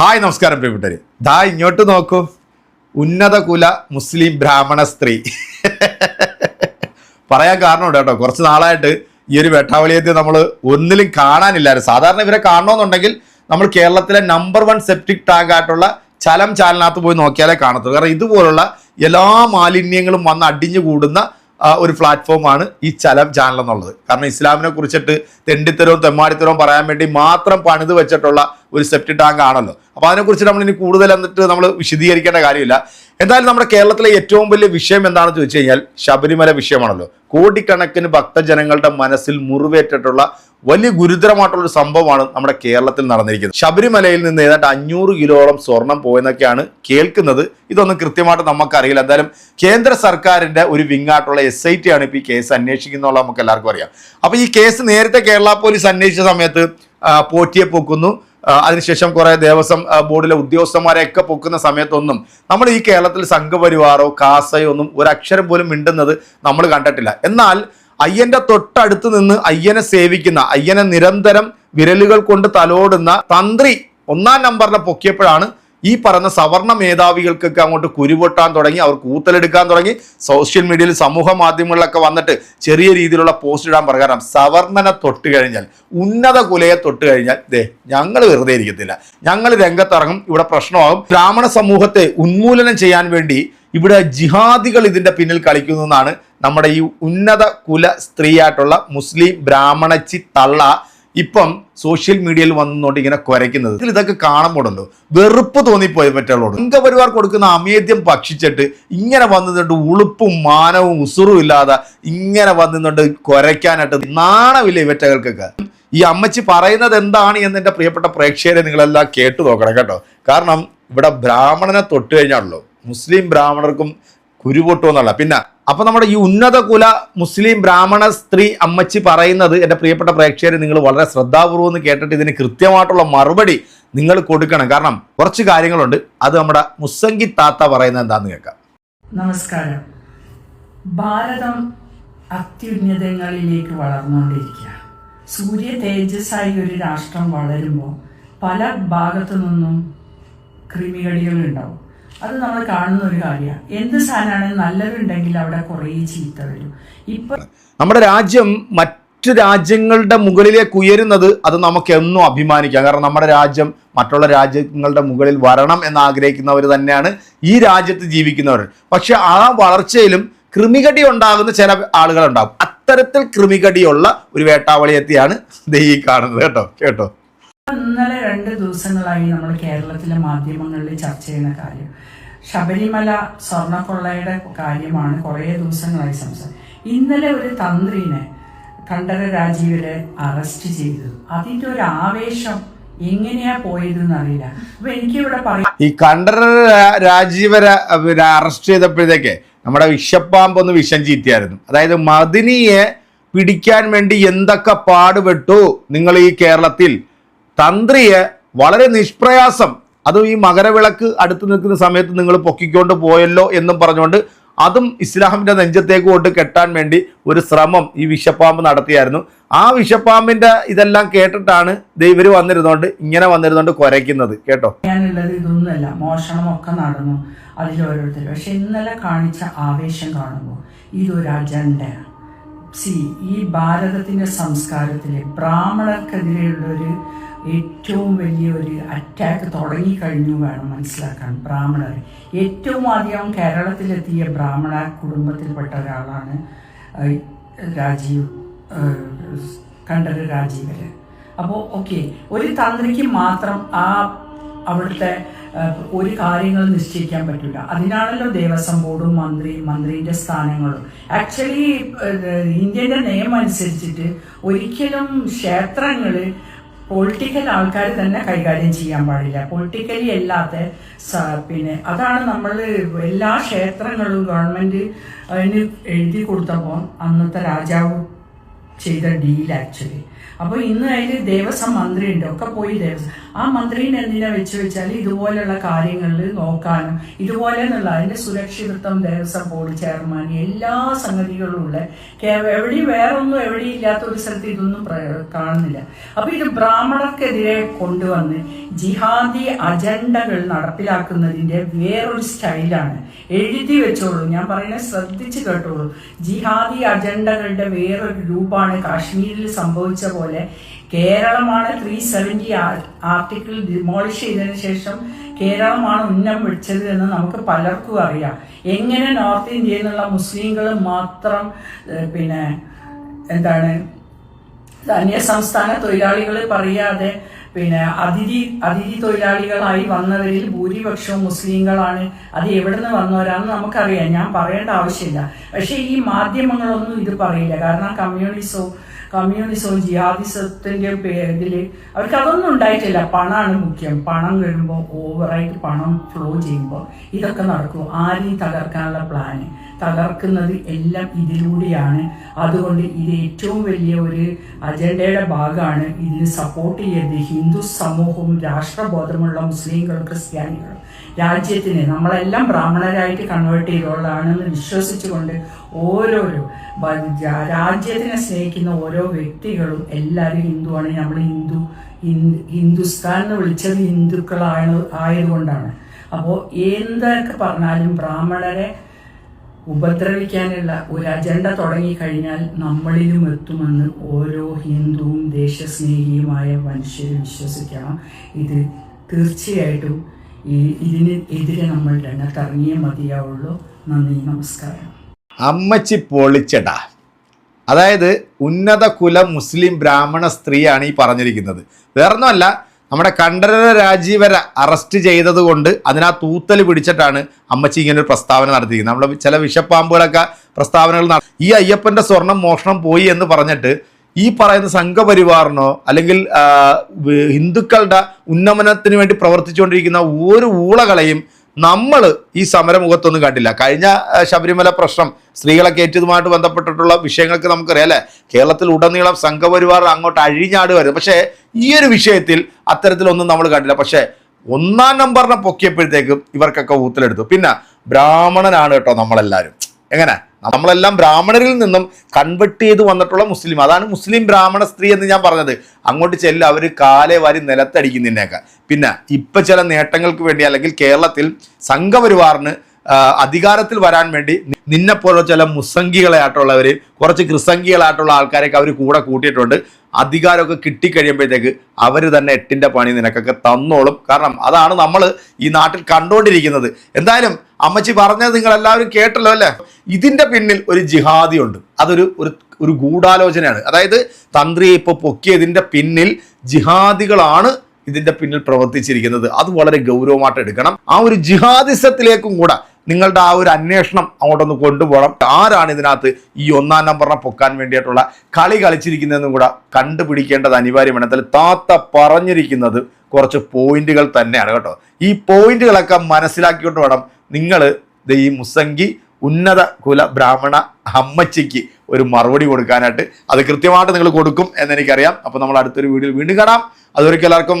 Hi നമസ്കാരം പ്രിയപ്പെട്ടവര്. ദാ ഇങ്ങോട്ട് നോക്കൂ. ഉന്നത കുല മുസ്ലിം ബ്രാഹ്മണ സ്ത്രീ. പറയാൻ കാരണമുണ്ട് കേട്ടോ. കുറച്ച് നാളായിട്ട് ഈ ഒരു വെട്ടാവളിയത്തെ നമ്മൾ ഒന്നിലും കാണാനില്ലായിരുന്നു. സാധാരണ ഇവരെ കാണണമെന്നുണ്ടെങ്കിൽ നമ്മൾ കേരളത്തിലെ നമ്പർ വൺ സെപ്റ്റിക് ടാങ്ക് ആയിട്ടുള്ള ചലം ചാലിനകത്ത് പോയി നോക്കിയാലേ കാണത്തുള്ളൂ. കാരണം ഇതുപോലുള്ള എല്ലാ മാലിന്യങ്ങളും വന്ന് അടിഞ്ഞു കൂടുന്ന ഒരു പ്ലാറ്റ്ഫോമാണ് ഈ ചലം ചാനൽ എന്നുള്ളത്. കാരണം ഇസ്ലാമിനെ കുറിച്ചിട്ട് തെണ്ടിത്തരവും തെമ്മാടിത്തരവും പറയാൻ വേണ്ടി മാത്രം പണിത് വെച്ചിട്ടുള്ള ഒരു സെപ്റ്റി ടാങ്ക് ആണല്ലോ. അപ്പോൾ അതിനെക്കുറിച്ച് നമ്മൾ ഇനി കൂടുതൽ എന്നിട്ട് നമ്മൾ വിശദീകരിക്കേണ്ട കാര്യമില്ല. എന്തായാലും നമ്മുടെ കേരളത്തിലെ ഏറ്റവും വലിയ വിഷയം എന്താണെന്ന് ചോദിച്ചു കഴിഞ്ഞാൽ ശബരിമല വിഷയമാണല്ലോ. കോടിക്കണക്കിന് ഭക്തജനങ്ങളുടെ മനസ്സിൽ മുറിവേറ്റിട്ടുള്ള വലിയ ഗുരുതരമായിട്ടുള്ള ഒരു സംഭവമാണ് നമ്മുടെ കേരളത്തിൽ നടന്നിരിക്കുന്നത്. ശബരിമലയിൽ നിന്ന് ഏതാണ്ട് അഞ്ഞൂറ് കിലോളം സ്വർണം പോയെന്നൊക്കെയാണ് കേൾക്കുന്നത്. ഇതൊന്നും കൃത്യമായിട്ട് നമുക്കറിയില്ല. എന്തായാലും കേന്ദ്ര സർക്കാരിന്റെ ഒരു വിങ്ങായിട്ടുള്ള എസ് ഐ ടി ആണ് ഇപ്പോൾ ഈ കേസ് അന്വേഷിക്കുന്നുള്ള നമുക്ക് എല്ലാവർക്കും അറിയാം. അപ്പോൾ ഈ കേസ് നേരത്തെ കേരള പോലീസ് അന്വേഷിച്ച സമയത്ത് പോറ്റിയെ പൊക്കുന്നു. അതിനുശേഷം കുറെ ദേവസ്വം ബോർഡിലെ ഉദ്യോഗസ്ഥന്മാരെയൊക്കെ പൊക്കുന്ന സമയത്തൊന്നും നമ്മൾ ഈ കേരളത്തിൽ സംഘപരിവാറോ കാസയോ ഒന്നും ഒരക്ഷരം പോലും മിണ്ടുന്നത് നമ്മൾ കണ്ടിട്ടില്ല. എന്നാൽ അയ്യന്റെ തൊട്ടടുത്ത് നിന്ന് അയ്യനെ സേവിക്കുന്ന അയ്യനെ നിരന്തരം വിരലുകൾ കൊണ്ട് തലോടുന്ന തന്ത്രി ഒന്നാം നമ്പറിനെ പൊക്കിയപ്പോഴാണ് ഈ പറഞ്ഞ സവർണ മേധാവികൾക്കൊക്കെ അങ്ങോട്ട് കുരുപൊട്ടാൻ തുടങ്ങി അവർ കൂത്തലെടുക്കാൻ തുടങ്ങി. സോഷ്യൽ മീഡിയയിൽ സമൂഹ മാധ്യമങ്ങളിലൊക്കെ വന്നിട്ട് ചെറിയ രീതിയിലുള്ള പോസ്റ്റ് ഇടാൻ പ്രകാരം സവർണനെ തൊട്ട് കഴിഞ്ഞാൽ ഉന്നത കുലയെ തൊട്ട് കഴിഞ്ഞാൽ ദേ ഞങ്ങൾ വെറുതെ ഇരിക്കത്തില്ല. ഞങ്ങൾ രംഗത്തിറങ്ങും ഇവിടെ പ്രശ്നമാകും. ബ്രാഹ്മണ സമൂഹത്തെ ഉന്മൂലനം ചെയ്യാൻ വേണ്ടി ഇവിടെ ജിഹാദികൾ ഇതിന്റെ പിന്നിൽ കളിക്കുന്നു എന്നാണ് നമ്മുടെ ഈ ഉന്നത കുല സ്ത്രീയായിട്ടുള്ള മുസ്ലിം ബ്രാഹ്മണച്ചി തള്ള ഇപ്പം സോഷ്യൽ മീഡിയയിൽ വന്നുകൊണ്ട് ഇങ്ങനെ കുരയ്ക്കുന്നത്. ഇതിൽ ഇതൊക്കെ കാണുമ്പോഴുണ്ടോ വെറുപ്പ് തോന്നിപ്പോയി മറ്റുള്ളവരോട് അംഗപരിവാർ കൊടുക്കുന്ന അമേദ്യം ഭക്ഷിച്ചിട്ട് ഇങ്ങനെ വന്നിട്ട് ഉളുപ്പും മാനവും ഉസുറും ഇല്ലാതെ ഇങ്ങനെ വന്നിട്ട് കുരയ്ക്കാനായിട്ട് നാണമില്ല ഇവറ്റകൾക്കൊക്കെ? ഈ അമ്മച്ചി പറയുന്നത് എന്താണ് എന്ന് എന്റെ പ്രിയപ്പെട്ട പ്രേക്ഷകരെ നിങ്ങളെല്ലാം കേട്ടു നോക്കണം കേട്ടോ. കാരണം ഇവിടെ ബ്രാഹ്മണനെ തൊട്ട് കഴിഞ്ഞാണല്ലോ. മുസ്ലിം ബ്രാഹ്മണർക്കും കുരുപൊട്ടുമെന്നുള്ള പിന്നെ അപ്പൊ നമ്മുടെ ഈ ഉന്നത കുല മുസ്ലിം ബ്രാഹ്മണ സ്ത്രീ അമ്മച്ചി പറയുന്നത് എന്റെ പ്രിയപ്പെട്ട പ്രേക്ഷകരെ നിങ്ങൾ വളരെ ശ്രദ്ധാപൂർവം എന്ന് കേട്ടിട്ട് ഇതിന് കൃത്യമായിട്ടുള്ള മറുപടി നിങ്ങൾ കൊടുക്കണം. കാരണം കുറച്ച് കാര്യങ്ങളുണ്ട്. അത് നമ്മുടെ മുസ്സങ്കി താത്ത പറയുന്നത് എന്താന്ന് കേൾക്കാം. നമസ്കാരം. ഭാരതം അത്യുന്നതങ്ങളിലേക്ക് വളർന്നുകൊണ്ടിരിക്കുക സൂര്യ തേജസ്സായി ഒരു രാഷ്ട്രം വളരുമ്പോൾ പല ഭാഗത്തു നിന്നും ക്രിമികടികളുണ്ടാവും അത് നമ്മൾ കാണുന്ന ഒരു കാര്യമാണ് എന്ത് സാധനമാണ് നല്ലതുണ്ടെങ്കിൽ അവിടെ കുറേ ചീത്ത വരും. ഇപ്പൊ നമ്മുടെ രാജ്യം മറ്റു രാജ്യങ്ങളുടെ മുകളിലേക്ക് ഉയരുന്നത് അത് നമുക്ക് എന്നും അഭിമാനിക്കാം. കാരണം നമ്മുടെ രാജ്യം മറ്റുള്ള രാജ്യങ്ങളുടെ മുകളിൽ വരണം എന്ന് ആഗ്രഹിക്കുന്നവർ തന്നെയാണ് ഈ രാജ്യത്ത് ജീവിക്കുന്നവർ. പക്ഷെ ആ വളർച്ചയിലും കൃമികടി ഉണ്ടാകുന്ന ചില ആളുകളുണ്ടാകും അത്തരത്തിൽ കൃമികടിയുള്ള ഒരു വേട്ടാവളിയെത്തിയാണ് ദേ കാണുന്നത്. കേട്ടോ? കേട്ടോ? ഇന്നലെ രണ്ട് ദിവസങ്ങളായി നമ്മൾ കേരളത്തിലെ മാധ്യമങ്ങളിൽ ചർച്ച ചെയ്യുന്ന കാര്യം. ശബരിമല സ്വർണക്കൊള്ളയുടെ കാര്യമാണ് കുറേ ദിവസങ്ങളായി സംസാരിച്ചത് ഇന്നലെ ഒരു തന്ത്രിനെ കണ്ഠര രാജീവരെ അറസ്റ്റ് ചെയ്തു അതിന്റെ ഒരു ആവേശം എങ്ങനെയാ പോയതെന്ന് അറിയില്ല. ഈ കണ്ടര രാജീവരെ പിന്നെ അറസ്റ്റ് ചെയ്തപ്പോഴത്തേക്ക് നമ്മുടെ വിഷപ്പാമ്പ് ഒന്ന് വിഷം ചീത്തിയായിരുന്നു അതായത് മദിനിയെ പിടിക്കാൻ വേണ്ടി എന്തൊക്കെ പാടുപെട്ടു നിങ്ങൾ ഈ കേരളത്തിൽ? തന്ത്രിയെ വളരെ നിഷ്പ്രയാസം അതും ഈ മകരവിളക്ക് അടുത്ത് നിൽക്കുന്ന സമയത്ത് നിങ്ങൾ പൊക്കിക്കൊണ്ട് പോയല്ലോ എന്നും പറഞ്ഞുകൊണ്ട് അതും ഇസ്ലാമിന്റെ നെഞ്ചത്തേക്ക് കൊണ്ട് കെട്ടാൻ വേണ്ടി ഒരു ശ്രമം ഈ വിഷപ്പാമ്പ് നടത്തിയായിരുന്നു. ആ വിഷപ്പാമ്പിന്റെ ഇതെല്ലാം കേട്ടിട്ടാണ് ദൈവർ വന്നിരുന്നോണ്ട് ഇങ്ങനെ വന്നിരുന്നോണ്ട് കുരയ്ക്കുന്നത്. കേട്ടോ? ഞാനുള്ളത് ഇതൊന്നുമല്ല. മോഷണമൊക്കെ നടന്നു. അതിൽ ഓരോരുത്തർ. പക്ഷെ ഇന്നലെ കാണിച്ച ആവേശം കാണുമ്പോൾ ഇതൊരു അജണ്ടയാണ് സി ഈ ഭാരതത്തിന്റെ സംസ്കാരത്തിലെ ബ്രാഹ്മണർക്കെതിരെയുള്ള ഒരു ഏറ്റവും വലിയ ഒരു അറ്റാക്ക് തുടങ്ങിക്കഴിഞ്ഞു വേണം മനസ്സിലാക്കാൻ ബ്രാഹ്മണർ. ഏറ്റവും ആദ്യം കേരളത്തിലെത്തിയ ബ്രാഹ്മണ കുടുംബത്തിൽപ്പെട്ട ഒരാളാണ് രാജീവ് കണ്ടത് രാജീവർ അപ്പോൾ ഓക്കെ ഒരു തന്ത്രിക്ക് മാത്രം ആ അവിടുത്തെ ഒരു കാര്യങ്ങൾ നിശ്ചയിക്കാൻ പറ്റില്ല. അതിനാണല്ലോ ദേവസ്വം ബോർഡും മന്ത്രി മന്ത്രിയുടെ സ്ഥാനങ്ങളും. ആക്ച്വലി ഇന്ത്യന്റെ നിയമം അനുസരിച്ചിട്ട് ഒരിക്കലും ക്ഷേത്രങ്ങൾ പൊളിറ്റിക്കൽ ആൾക്കാർ തന്നെ കൈകാര്യം ചെയ്യാൻ പാടില്ല. പൊളിറ്റിക്കലി അല്ലാത്ത പിന്നെ അതാണ് നമ്മൾ എല്ലാ ക്ഷേത്രങ്ങളും ഗവൺമെന്റ് അതിന് എഴുതി കൊടുത്തപ്പോൾ അന്നത്തെ രാജാവ് ചെയ്ത ഡീൽ ആക്ച്വലി അപ്പോൾ ഇന്ന് അതിൽ ദേവസ്വം മന്ത്രിയുണ്ട്. ഒക്കെ പോയി ദേവസ്വം ആ മന്ത്രിനെ എന്തിനാ വെച്ച് വെച്ചാൽ ഇതുപോലെയുള്ള കാര്യങ്ങളിൽ നോക്കാനും ഇതുപോലെ എന്നുള്ള അതിന്റെ സുരക്ഷിതത്വം ദേവസ്വം ബോർഡ് ചെയർമാൻ എല്ലാ സംഗതികളും ഉള്ള എവിടെയും വേറെ ഒന്നും എവിടെയും ഇല്ലാത്ത ഒരു സ്ഥലത്ത് ഇതൊന്നും കാണുന്നില്ല. അപ്പൊ ഇത് ബ്രാഹ്മണർക്കെതിരെ കൊണ്ടുവന്ന് ജിഹാദി അജണ്ടകൾ നടപ്പിലാക്കുന്നതിന്റെ വേറൊരു സ്റ്റൈലാണ്. എഴുതി വെച്ചോളൂ. ഞാൻ പറയുന്നത് ശ്രദ്ധിച്ച് കേട്ടോളൂ. ജിഹാദി അജണ്ടകളുടെ വേറൊരു രൂപമാണ് കാശ്മീരിൽ സംഭവിച്ച പോലെ കേരളമാണ് ത്രീ സെവന്റി ആർട്ടിക്കിൾ ഡിമോളിഷ് ചെയ്തതിനു ശേഷം കേരളമാണ് ഉന്നം വിളിച്ചത് എന്ന് നമുക്ക് പലർക്കും അറിയാം. എങ്ങനെ നോർത്ത് ഇന്ത്യയിൽ നിന്നുള്ള മുസ്ലിങ്ങൾ മാത്രം പിന്നെ എന്താണ് അന്യ സംസ്ഥാന തൊഴിലാളികൾ പറയാതെ പിന്നെ അതിഥി അതിഥി തൊഴിലാളികളായി വന്നവരിൽ ഭൂരിപക്ഷവും മുസ്ലിങ്ങളാണ്. അത് എവിടെ നിന്ന് വന്നവരാണെന്ന് നമുക്കറിയാം. ഞാൻ പറയേണ്ട ആവശ്യമില്ല. പക്ഷെ ഈ മാധ്യമങ്ങളൊന്നും ഇത് പറയില്ല. കാരണം കമ്മ്യൂണിസോ കമ്മ്യൂണിസവും ജിയാദിസത്തിന്റെ പേരിൽ അവർക്ക് അതൊന്നും ഉണ്ടായിട്ടില്ല. പണമാണ് മുഖ്യം. പണം വരുമ്പോൾ ഓവറായിട്ട് പണം ഫ്ലോ ചെയ്യുമ്പോൾ ഇതൊക്കെ നടക്കും. ആരെയും തകർക്കാനുള്ള പ്ലാന് തകർക്കുന്നത് എല്ലാം ഇതിലൂടെയാണ്. അതുകൊണ്ട് ഇത് ഏറ്റവും വലിയ ഒരു അജണ്ടയുടെ ഭാഗമാണ് ഇതിന് സപ്പോർട്ട് ചെയ്യരുത് ഹിന്ദു സമൂഹവും രാഷ്ട്രബോധമുള്ള മുസ്ലിങ്ങളും ക്രിസ്ത്യാനികളും. രാജ്യത്തിന് നമ്മളെല്ലാം ബ്രാഹ്മണരായിട്ട് കൺവേർട്ട് ചെയ്തുള്ളതാണെന്ന് വിശ്വസിച്ചുകൊണ്ട് ഓരോരോ രാജ്യത്തിനെ സ്നേഹിക്കുന്ന ഓരോ വ്യക്തികളും എല്ലാവരും ഹിന്ദുവാണ്. നമ്മൾ ഹിന്ദു- ഹിന്ദുസ്ഥാൻ എന്ന് വിളിച്ചത് ഹിന്ദുക്കളായ ആയതുകൊണ്ടാണ്. അപ്പോൾ എന്തൊക്കെ പറഞ്ഞാലും ബ്രാഹ്മണരെ ഉപദ്രവിക്കാനുള്ള ഒരു അജണ്ട തുടങ്ങിക്കഴിഞ്ഞാൽ നമ്മളിലും എത്തുമെന്ന് ഓരോ ഹിന്ദുവും ദേശസ്നേഹിയുമായ മനുഷ്യരും വിശ്വസിക്കണം. ഇത് തീർച്ചയായിട്ടും ഈ ഇതിന് എതിരെ നമ്മൾ രംഗത്തിറങ്ങിയേ മതിയാവുള്ളൂ. നന്ദി നമസ്കാരം. അമ്മച്ചി പൊളിച്ചടാ. അതായത് ഉന്നത കുല മുസ്ലിം ബ്രാഹ്മണ സ്ത്രീയാണ് ഈ പറഞ്ഞിരിക്കുന്നത്. വേറൊന്നുമല്ല നമ്മുടെ കണ്ഠരര രാജീവര അറസ്റ്റ് ചെയ്തത് കൊണ്ട് അതിനാ തൂത്തൽ പിടിച്ചിട്ടാണ് അമ്മച്ചി ഇങ്ങനെ ഒരു പ്രസ്താവന നടത്തിയിരിക്കുന്നത്. നമ്മൾ ചില വിഷപ്പാമ്പുകളൊക്കെ പ്രസ്താവനകൾ ഈ അയ്യപ്പന്റെ സ്വർണം മോഷണം പോയി എന്ന് പറഞ്ഞിട്ട് ഈ പറയുന്ന സംഘപരിവാറിനോ അല്ലെങ്കിൽ ഹിന്ദുക്കളുടെ ഉന്നമനത്തിന് വേണ്ടി പ്രവർത്തിച്ചുകൊണ്ടിരിക്കുന്ന ഒരു ഊളകളെയും നമ്മൾ ഈ സമരമുഖത്തൊന്നും കണ്ടില്ല. കഴിഞ്ഞ ശബരിമല പ്രശ്നം സ്ത്രീകളെ കയറ്റിയതുമായിട്ട് ബന്ധപ്പെട്ടിട്ടുള്ള വിഷയങ്ങൾക്ക് നമുക്കറിയാം അല്ലേ? കേരളത്തിൽ ഉടനീളം സംഘപരിവാർ അങ്ങോട്ട് അഴിഞ്ഞാട് വരും പക്ഷേ ഈ ഒരു വിഷയത്തിൽ അത്തരത്തിലൊന്നും നമ്മൾ കണ്ടില്ല. പക്ഷേ ഒന്നാം നമ്പറിനെ പൊക്കിയപ്പോഴത്തേക്കും ഇവർക്കൊക്കെ ഊത്തിലെടുത്തു. പിന്നെ ബ്രാഹ്മണനാണ് കേട്ടോ നമ്മളെല്ലാവരും. എങ്ങനെ? നമ്മളെല്ലാം ബ്രാഹ്മണരിൽ നിന്നും കൺവെർട്ട് ചെയ്ത് വന്നിട്ടുള്ള മുസ്ലിം. അതാണ് മുസ്ലിം ബ്രാഹ്മണ സ്ത്രീ എന്ന് ഞാൻ പറഞ്ഞത്. അങ്ങോട്ട് ചെല്ലും അവർ കാലെ വാരി നിലത്തടിക്കുന്നതിനേക്കാൾ പിന്നെ ഇപ്പം ചില നേട്ടങ്ങൾക്ക് വേണ്ടി അല്ലെങ്കിൽ കേരളത്തിൽ സംഘപരിവാറിന് അധികാരത്തിൽ വരാൻ വേണ്ടി നിന്നെപ്പോലെ ചില മുസ്സംഗികളായിട്ടുള്ളവർ കുറച്ച് ക്രിസംഗികളായിട്ടുള്ള ആൾക്കാരെയൊക്കെ അവർ കൂടെ കൂട്ടിയിട്ടുണ്ട്. അധികാരമൊക്കെ കിട്ടിക്കഴിയുമ്പോഴത്തേക്ക് അവർ തന്നെ എട്ടിന്റെ പണി നിനക്കൊക്കെ തന്നോളും. കാരണം അതാണ് നമ്മൾ ഈ നാട്ടിൽ കണ്ടുകൊണ്ടിരിക്കുന്നത് എന്തായാലും അമ്മച്ചി പറഞ്ഞത് നിങ്ങൾ എല്ലാവരും കേട്ടല്ലോ അല്ലേ? ഇതിന്റെ പിന്നിൽ ഒരു ജിഹാദി ഉണ്ട് അതൊരു ഒരു ഒരു ഗൂഢാലോചനയാണ്. അതായത് തന്ത്രിയെ ഇപ്പോൾ പൊക്കിയതിന്റെ പിന്നിൽ ജിഹാദികളാണ് ഇതിന്റെ പിന്നിൽ പ്രവർത്തിച്ചിരിക്കുന്നത്. അത് വളരെ ഗൗരവമായിട്ട് എടുക്കണം ആ ഒരു ജിഹാദിസത്തിലേക്കും കൂടെ നിങ്ങളുടെ ആ ഒരു അന്വേഷണം അങ്ങോട്ടൊന്ന് കൊണ്ടുപോകണം. ആരാണ് ഇതിനകത്ത് ഈ ഒന്നാം നമ്പറിനെ പൊക്കാൻ വേണ്ടിയിട്ടുള്ള കളി കളിച്ചിരിക്കുന്നതെന്നും കൂടെ കണ്ടുപിടിക്കേണ്ടത് അനിവാര്യമാണ്. എന്തായാലും താത്ത പറഞ്ഞിരിക്കുന്നത് കുറച്ച് പോയിന്റുകൾ തന്നെയാണ് കേട്ടോ. ഈ പോയിന്റുകളൊക്കെ മനസ്സിലാക്കിക്കൊണ്ട് വേണം നിങ്ങൾ ഈ മുസങ്കി ഉന്നത കുല ബ്രാഹ്മണ അമ്മച്ചിക്ക് ഒരു മറുപടി കൊടുക്കാനായിട്ട്. അത് കൃത്യമായിട്ട് നിങ്ങൾ കൊടുക്കും എന്നെനിക്കറിയാം. അപ്പോൾ നമ്മൾ അടുത്തൊരു വീഡിയോയിൽ വീണ്ടും കാണാം. അതൊരിക്കലും എല്ലാവർക്കും